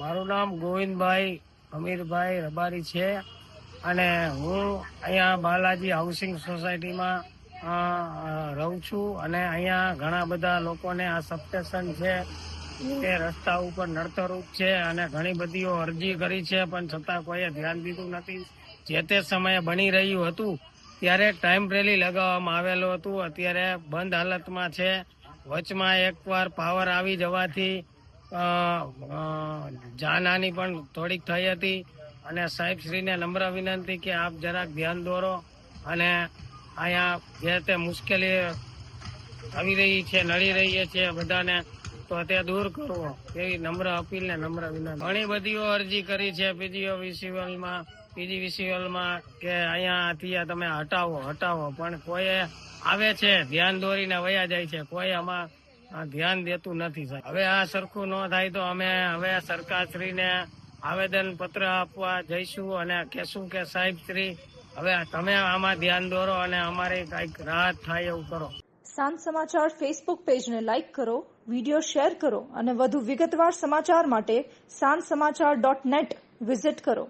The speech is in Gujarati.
મારું નામ ગોવિંદભાઈ અમીરભાઈ રબારી છે અને હું અહીંયા બાલાજી હાઉસિંગ સોસાયટીમાં રહું છું અને અહીંયા ઘણા બધા લોકોને આ સબસ્ટેશન છે તે રસ્તા ઉપર નડતરરૂપ છે અને ઘણી બધીઓ અરજી કરી છે, પણ છતાં કોઈએ ધ્યાન દીધું નથી. જે તે સમયે બની રહ્યું હતું, ત્યારે ટાઈમ રેલી લગાવવામાં આવેલું હતું. અત્યારે બંધ હાલતમાં છે. વચમાં એકવાર પાવર આવી જવાથી જાનહાની પણ થોડીક થઈ હતી અને સાહેબશ્રીને નમ્ર વિનંતી કે આપ જરાક ધ્યાન દોરો અને અહીંયા જે તે મુશ્કેલી આવી રહી છે, નડી રહી છે બધાને તો તે દૂર કરવો એવી નમ્ર અપીલ ને નમ્ર વિનંતી. ઘણી બધીઓ અરજી કરી છે પીજીઓ વિસીવલમાં પીજી વિસીવલમાં કે અહીંયાથી તમે હટાવો હટાવો. પણ કોઈ આવે છે, ધ્યાન દોરીને વયા જાય છે. કોઈ આમાં આ ધ્યાન દેતું નથી, સાહેબ. હવે આ સરખું ન થાય તો અમે હવે સરકારશ્રીને આવેદન પત્ર આપવા જઈશું અને કહેશું કે, સાહેબ શ્રી, હવે તમે આમાં ધ્યાન દોરો અને અમારે કંઈક રાહત થાય એવું કરો. સાંજ સમાચાર ફેસબુક પેજને લાઇક કરો વીડિયો શેર કરો અને વધુ વિગતવાર સમાચાર માટે સાંજ સમાચાર ડોટ નેટ વિઝિટ કરો.